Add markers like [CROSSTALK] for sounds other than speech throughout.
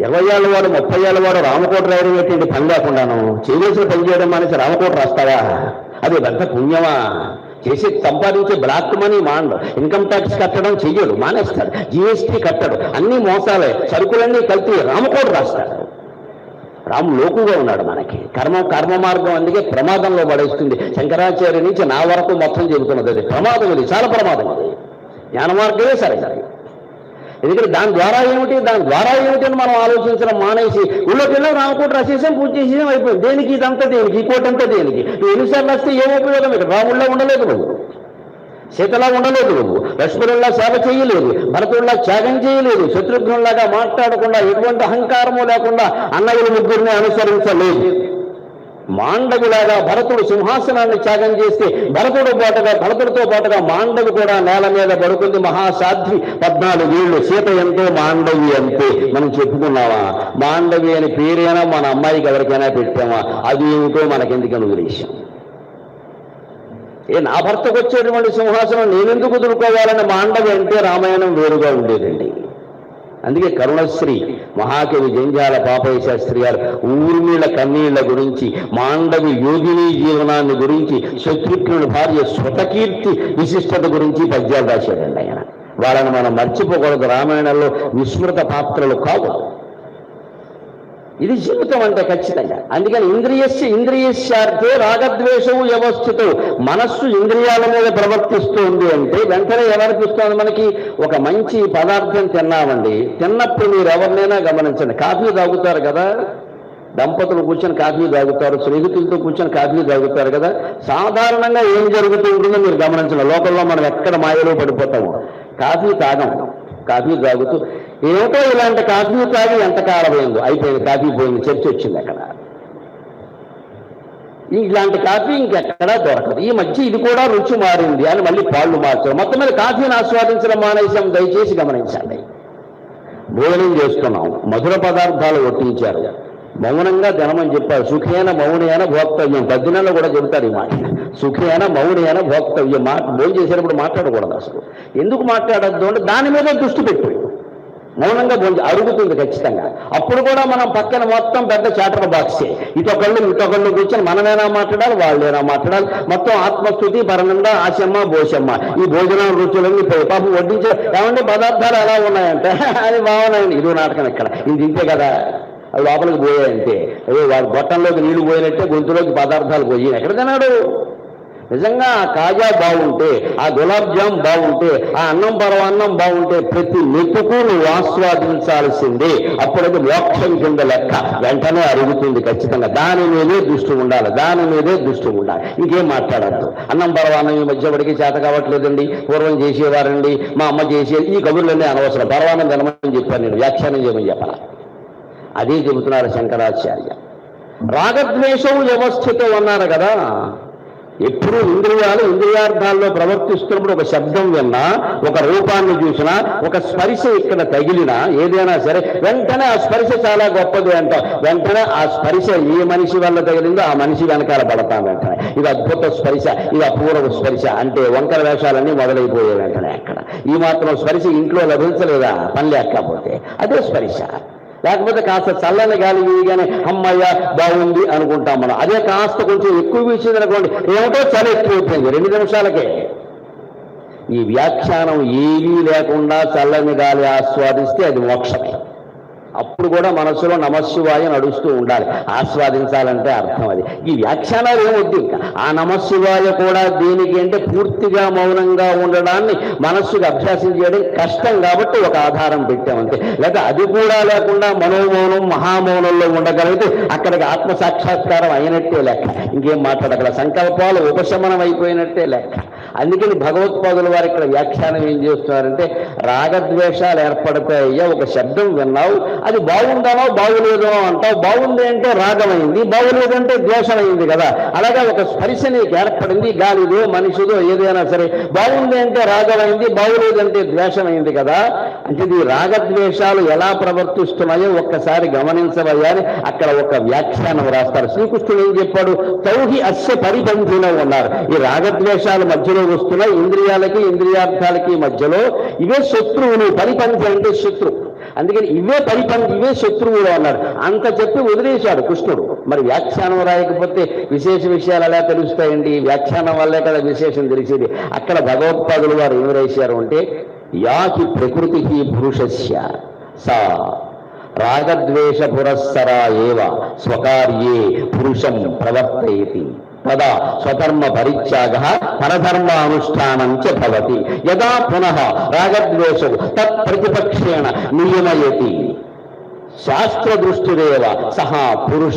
ఇరవై ఏళ్ళ వాడు ముప్పై ఏళ్ళ వాడు రామకోట రాయడం ఏంటి పని లేకుండాను చేయవలసిన పని చేయడం మానేసి రామకోట రాస్తావా? అది పెద్ద పుణ్యమా? చేసి సంపాదించే బ్లాక్ మనీ మాండు. ఇన్కమ్ ట్యాక్స్ కట్టడం చెయ్యడు మానేస్తాడు. జిఎస్టీ కట్టడు. అన్ని మోసాలే. సరుకులన్నీ కలిపి రామకోట రాస్తాడు. రాము లోకుగా ఉన్నాడు మనకి. కర్మ కర్మ మార్గం అందుకే ప్రమాదంలో పడేస్తుంది. శంకరాచార్య నుంచి నా వరకు మొత్తం చెబుతున్నది అది. ప్రమాదం ఇది చాలా ప్రమాదం అది. జ్ఞాన మార్గమే సరే సరే. ఎందుకంటే దాని ద్వారా ఏమిటి? దాని ద్వారా ఏమిటి అని మనం ఆలోచించడం మానేసి ఊళ్ళోకి పిల్లలు రామకోట రాసేసాం పూజ చేసేసాం అయిపోయింది? దేనికి? ఇదంతా దేనికి? ఈ కోట అంతా దేనికి? నువ్వు ఎన్నిసార్లు వస్తే ఏం ఉపయోగం ఇక్కడ రాముళ్ళో ఉండలేదు నువ్వు. సీతలా ఉండలేదు నువ్వు. లక్ష్మణుల్లా సేవ చేయలేదు. భరతుల్లా త్యాగం చేయలేదు. శత్రుఘ్నుల్లాగా మాట్లాడకుండా ఎటువంటి అహంకారము లేకుండా అన్నయ్యలు ముగ్గురిని అనుసరించలేదు. మాండవిలాగా భరతుడు సింహాసనాన్ని త్యాగం చేస్తే భరతుడు పాటుగా భరతుడితో పాటుగా మాండవి కూడా నేల మీద పడుకుంది మహాసాధ్వి. పద్నాలుగేళ్ళు సీత ఎంతో మాండవి అంతే మనం చెప్పుకున్నావా? మాండవి అని పేరైనా మన అమ్మాయికి ఎవరికైనా పెట్టామా అది ఏమిటో మనకెందుకు అనుగ్రహించాం ఏ నా భర్తకు వచ్చేటువంటి సింహాసనం నేనెందుకు కుదురుకోవాలని మాండవి అంటే రామాయణం వేరుగా ఉండేదండి. అందుకే కరుణశ్రీ మహాకవి జంజాల పాపయ్య శాస్త్రి గారు ఊర్మిళ కన్నీళ్ళ గురించి మాండవి యోగిని జీవనాన్ని గురించి శత్రుఘ్నుడి భార్య స్వతకీర్తి విశిష్టత గురించి పద్యాలు రాశాడండి ఆయన. వాళ్ళని మనం మర్చిపోకూడదు. రామాయణంలో విస్మృత పాత్రలు కావు. ఇది జీవితం అంటే ఖచ్చితంగా. అందుకని ఇంద్రియస్ ఇంద్రియస్యార్థే రాగద్వేషము వ్యవస్థితం. మనస్సు ఇంద్రియాల మీద ప్రవర్తిస్తుంది అంటే వెంటనే ఏమనిపిస్తుంది మనకి? ఒక మంచి పదార్థం తిన్నామండి. తిన్నప్పుడు మీరు ఎవరినైనా గమనించండి. కాఫీ తాగుతారు కదా? దంపతులు కూర్చొని కాఫీ తాగుతారు స్నేహితులతో కూర్చొని కాఫీ తాగుతారు కదా? సాధారణంగా ఏం జరుగుతుంటుందో మీరు గమనించండి. లోకల్లో మనం ఎక్కడ మాయలో పడిపోతాము. కాఫీ తాగం. కాఫీ తాగుతూ ఏమిటో ఇలాంటి కాఫీ తాగి ఎంత కాలమైందో. అయిపోయింది కాఫీ పోయింది చర్చ వచ్చింది అక్కడ. ఇలాంటి కాఫీ ఇంకెక్కడా దొరకదు. ఈ మధ్య ఇది కూడా రుచి మారింది అని మళ్ళీ పాళ్ళు మార్చారు. మొత్తం మీద కాఫీని ఆస్వాదించడం మానేసాం దయచేసి గమనించండి. భోజనం చేస్తున్నాం. మధుర పదార్థాలు ఒట్టించారు మౌనంగా ధనమని చెప్పారు. సుఖేన మౌనేన భోక్తవ్యం. పద్దెనలో కూడా చెబుతారు ఈ మాట. సుఖేన మౌనేన భోక్తవ్యం. మాట భోజనం చేసేటప్పుడు మాట్లాడకూడదు అసలు. ఎందుకు మాట్లాడద్దు అంటే దాని మీద దృష్టి పెట్టు. మౌనంగా భోజనం అరుగుతుంది ఖచ్చితంగా. అప్పుడు కూడా మనం పక్కన మొత్తం పెద్ద చాటర్ బాక్సే. ఇటొకళ్ళు ఇటొకళ్ళు కూర్చొని మనమేనా మాట్లాడాలి వాళ్ళేనా మాట్లాడాలి? మొత్తం ఆత్మస్థుతి పరనంద ఆశమ్మ భోషమ్మ ఈ భోజనం రుచులన్నీ పోయి. పాపం వడ్డించే ఏమంటే పదార్థాలు ఎలా ఉన్నాయంటే [LAUGHS] అది బాగున్నాయండి. ఇదో నాటకం ఇక్కడ. ఇది ఇంతే కదా అవి లోపలికి పోయాయంటే అదే వాడు గొట్టంలోకి నీళ్ళు పోయినట్టే గొంతులోకి పదార్థాలు పోయి ఎక్కడ తినాడు నిజంగా ఆ కాజా బాగుంటే ఆ గులాబ్ జామ్ బాగుంటే ఆ అన్నం పరవాన్నం బాగుంటే ప్రతి మెతుకు నువ్వు ఆస్వాదించాల్సిందే. అప్పుడది మోక్షం కింద లెక్క. వెంటనే అరుగుతుంది ఖచ్చితంగా. దాని మీదే దృష్టి ఉండాలి. దాని మీదే దృష్టి ఉండాలి. ఇంకేం మాట్లాడద్దు. అన్నం పరవాన్నం ఈ మధ్య పడికి చేత కావట్లేదండి? పూర్వం చేసేవారండి. మా అమ్మ చేసేది ఈ కబుర్లన్నీ అనవసరం. పరవాన్నం తినమని చెప్పాను నేను. వ్యాఖ్యానం చేయమని చెప్పాలి. అదే చెబుతున్నారు శంకరాచార్య. రాగద్వేషం వ్యవస్థతో అన్నారు కదా. ఎప్పుడు ఇంద్రియాలు ఇంద్రియార్థాల్లో ప్రవర్తిస్తున్నప్పుడు ఒక శబ్దం విన్నా ఒక రూపాన్ని చూసినా ఒక స్పర్శ ఇక్కడ తగిలినా ఏదైనా సరే వెంటనే ఆ స్పర్శ చాలా గొప్పది అంటాం. వెంటనే ఆ స్పర్శ ఏ మనిషి వల్ల తగిలిందో ఆ మనిషి వెనకాల పడతాం వెంటనే. ఇది అద్భుత స్పర్శ ఇది అపూర్వ స్పర్శ అంటే వంకర వేషాలన్నీ మొదలైపోయాయి వెంటనే అక్కడ. ఈ మాత్రం స్పర్శ ఇంట్లో లభించలేదా? పని లేకపోతే. అదే స్పర్శ. లేకపోతే కాస్త చల్లని గాలి వీయగానే అమ్మయ్య బాగుంది అనుకుంటాం మనం. అదే కాస్త కొంచెం ఎక్కువ వీసింది అనుకోండి ఏమిటో చలి ఎక్కువైపోయింది రెండు నిమిషాలకే. ఈ వ్యాఖ్యానం ఏమీ లేకుండా చల్లని గాలి ఆస్వాదిస్తే అది మోక్షమే. అప్పుడు కూడా మనసులో నమశివాయ నడుస్తూ ఉండాలి. ఆస్వాదించాలంటే అర్థం అది. ఈ వ్యాఖ్యానాలు ఏమొద్దు ఇంకా. ఆ నమస్సువాయ కూడా దీనికి అంటే పూర్తిగా మౌనంగా ఉండడాన్ని మనస్సుకి అభ్యాసం చేయడం కష్టం కాబట్టి ఒక ఆధారం పెట్టామంతే లేదా అది కూడా లేకుండా మనోమౌనం మహామౌనంలో ఉండగలిగితే అక్కడికి ఆత్మ సాక్షాత్కారం అయినట్టే లెక్క. ఇంకేం మాట్లాడగల? సంకల్పాలు ఉపశమనం అయిపోయినట్టే లెక్క. అందుకని భగవత్పాదుల వారు ఇక్కడ వ్యాఖ్యానం ఏం చేస్తున్నారంటే రాగద్వేషాలు ఏర్పడతాయ్యా ఒక శబ్దం విన్నావు అది బాగుందానో బాగులేదో అంటావు. బాగుంది అంటే రాగమైంది బాగులేదంటే ద్వేషమైంది కదా. అలాగే ఒక స్పర్శ నీకు ఏర్పడింది గాలిదో మనిషిదో ఏదైనా సరే బాగుంది అంటే రాగమైంది బాగులేదంటే ద్వేషమైంది కదా. అంటే ఈ రాగద్వేషాలు ఎలా ప్రవర్తిస్తున్నాయో ఒక్కసారి గమనించవయ్యా అని అక్కడ ఒక వ్యాఖ్యానం రాస్తారు. శ్రీకృష్ణుడు ఏం చెప్పాడు? తౌహి అస్య పరిబంధిలో ఉన్నారు ఈ రాగద్వేషాలు మధ్యలో వస్తున్న ఇంద్రియాలకి ఇంద్రియార్థాలకి మధ్యలో ఇవే శత్రువులు. పరిపంథి అంటే శత్రు. అందుకని ఇవే పని ఇవే శత్రువులు అన్నాడు. అంత చెప్పి వదిలేశాడు కృష్ణుడు. మరి వ్యాఖ్యానం రాయకపోతే విశేష విషయాలు ఎలా తెలుస్తాయండి? వ్యాఖ్యానం వల్లే కదా విశేషం తెలిసేది. అక్కడ భగవత్పాదులు వారు ఏమి రాశారు అంటే యాకి ప్రకృతి పురుషస్య సా రాగద్వేష పురస్సరా ఏవ స్వకార్యే పురుషం ప్రవర్తయతి. తదా స్వధర్మ పరిత్యాగ పరధర్మానుష్ఠానం చ భవతి. యదా పునః రాగద్వేషం తత్ ప్రతిపక్షేణ నియమయతి. శాస్త్రదృష్టిరేవ సహా పురుష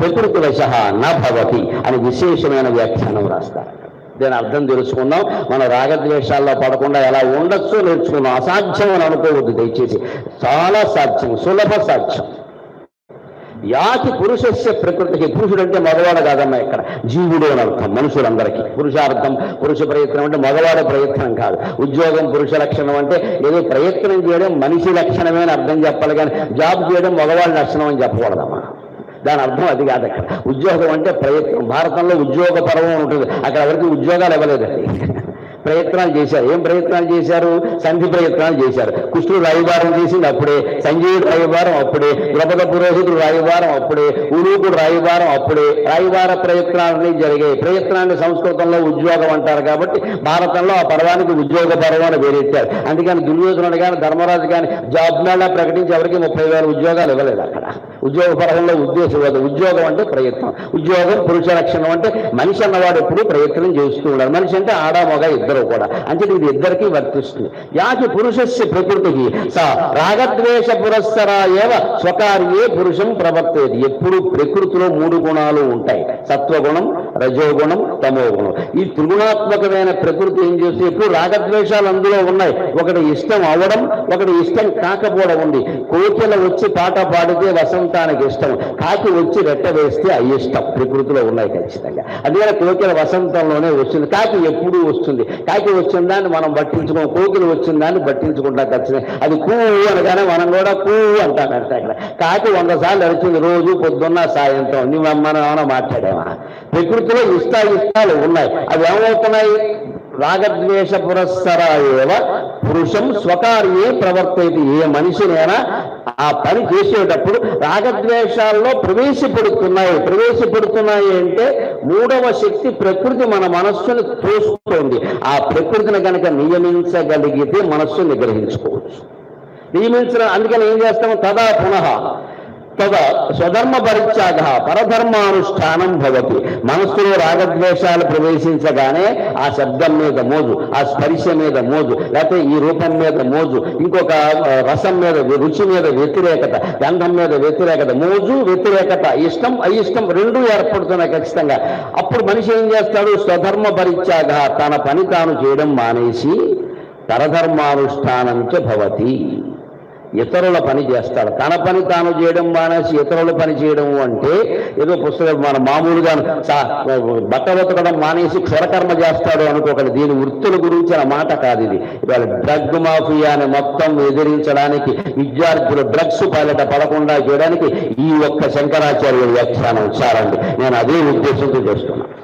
ప్రకృతివశ నభవతి అని విశేషమైన వ్యాఖ్యానం రాస్తారు. దీని అర్థం తెలుసుకుందాం. మన రాగద్వేషాల్లో పడకుండా ఎలా ఉండొచ్చో నేర్చుకుందాం. అసాధ్యం అని అనుకోవద్దు దయచేసి. చాలా సాధ్యం. సులభ సాధ్యం. యాతి పురుషస్య ప్రకృతికి పురుషుడు అంటే మగవాడు కాదమ్మా ఇక్కడ. జీవుడు అని అర్థం మనుషులందరికీ. పురుషార్థం పురుష ప్రయత్నం అంటే మగవాడ ప్రయత్నం కాదు. ఉద్యోగం పురుష లక్షణం అంటే ఏదో ప్రయత్నం చేయడం మనిషి లక్షణమే అని అర్థం చెప్పాలి కానీ జాబ్ చేయడం మగవాడి లక్షణం అని చెప్పకూడదమ్మా. దాని అర్థం అది కాదు అక్కడ ఉద్యోగం అంటే ప్రయత్నం. భారతంలో ఉద్యోగ పర్వం ఉంటుంది. అక్కడ ఎవరికి ఉద్యోగాలు ఇవ్వలేదండి. ప్రయత్నాలు చేశారు. ఏం ప్రయత్నాలు చేశారు? సంధి ప్రయత్నాలు చేశారు. కృష్ణుడు రాయబారం చేసింది అప్పుడే సంజీవుడు రాయబారం అప్పుడే ద్రౌపద పురోహితుడు రాయబారం అప్పుడే ఉలూకుడు రాయబారం అప్పుడే రాయబార ప్రయత్నాలన్నీ జరిగాయి. ప్రయత్నాన్ని సంస్కృతంలో ఉద్యోగం అంటారు కాబట్టి భారతంలో ఆ పర్వానికి ఉద్యోగ పర్వం అని వేరెట్టారు అందుకని దుర్యోధనుడు కానీ ధర్మరాజు కానీ జాబ్ మేళా ప్రకటించి ఎవరికి ముప్పై వేల ఉద్యోగాలు ఇవ్వలేదు అక్కడ. ఉద్యోగ పరంలో ఉద్దేశం లేదు ఉద్యోగం అంటే ప్రయత్నం. ఉద్యోగం పురుష లక్షణం అంటే మనిషి అన్నవాడు ఎప్పుడు ప్రయత్నం చేస్తూ ఉండాలి. మనిషి అంటే ఆడ మగ ఇద్దరు. కూడా. అంటే ఇది ఇద్దరికి వర్తిస్తుంది యాకి పురుషస్య ప్రకృతికి. స రాగద్వేష పురస్సరా ఏవ స్వకార్యే పురుషం ప్రవర్తేది. ఎప్పుడు ప్రకృతిలో మూడు గుణాలు ఉంటాయి. సత్వగుణం రజోగుణం తమోగుణం. ఈ త్రిగుణాత్మకమైన ప్రకృతి ఏం చేస్తే ఎప్పుడు రాగద్వేషాలు అందులో ఉన్నాయి. ఒకటి ఇష్టం అవ్వడం ఒకటి ఇష్టం కాకపోవడం ఉంది. కోకిల వచ్చి పాట పాడితే వసంతానికి ఇష్టం. కాకి వచ్చి రెట్ట వేస్తే అయిష్టం ప్రకృతిలో ఉన్నాయి ఖచ్చితంగా. అందుకని కోకిల వసంతంలోనే వస్తుంది. కాకి ఎప్పుడూ వస్తుంది. కాకి వచ్చిన దాన్ని మనం పట్టించుకోం. కోకిలు వచ్చిన దాన్ని పట్టించుకుంటాం ఖచ్చితంగా. అది కూ అనగానే మనం కూడా కూ అంటాం అంటే అక్కడ కాకి వంద సార్లు అరిచింది రోజు పొద్దున్న సాయంత్రం. నువ్వు మనం ఏమైనా మాట్లాడేవా? ప్రకృతిలో ఇష్ట ఇష్టాలు ఉన్నాయి. అవి ఏమవుతున్నాయి? రాగద్వేష పురస్సర ఏవ పురుషం స్వకార్యే ప్రవర్తయితే ఏ మనిషినైనా ఆ పని చేసేటప్పుడు రాగద్వేషాల్లో ప్రవేశపెడుతున్నాయి. ప్రవేశపెడుతున్నాయి అంటే మూడవ శక్తి ప్రకృతి మన మనస్సును తోస్తుంది. ఆ ప్రకృతిని కనుక నియమించగలిగితే మనస్సు నిగ్రహించుకోవచ్చు. నియమించడం అందుకని ఏం చేస్తాము తదా పునః తద స్వధర్మ పరిత్యాగ పరధర్మానుష్ఠానం భవతి. మనస్సులో రాగద్వేషాలు ప్రవేశించగానే ఆ శబ్దం మీద మోజు ఆ స్పర్శ మీద మోజు లేకపోతే ఈ రూపం మీద మోజు ఇంకొక రసం మీద రుచి మీద వ్యతిరేకత గంధం మీద వ్యతిరేకత మోజు వ్యతిరేకత ఇష్టం అయిష్టం రెండూ ఏర్పడుతున్నాయి ఖచ్చితంగా. అప్పుడు మనిషి ఏం చేస్తాడు? స్వధర్మ పరిత్యాగ తన పని తాను చేయడం మానేసి పరధర్మానుష్ఠానం చ భవతి. ఇతరుల పని చేస్తాడు. తన పని తాను చేయడం మానేసి ఇతరుల పని చేయడం అంటే ఏదో పుస్తకం మన మామూలుగా బట్టలు ఉతకడం మానేసి క్షరకర్మ చేస్తాడు అనుకోకండి. దీని వృత్తుల గురించి మాట కాదు ఇది. ఇవాళ డ్రగ్ మాఫియాని మొత్తం ఎదిరించడానికి విద్యార్థులు డ్రగ్స్ పాలట పడకుండా చేయడానికి ఈ ఒక్క శంకరాచార్యుల వ్యాఖ్యానం చాలండి. నేను అదే ఉద్దేశంతో చేస్తున్నాను.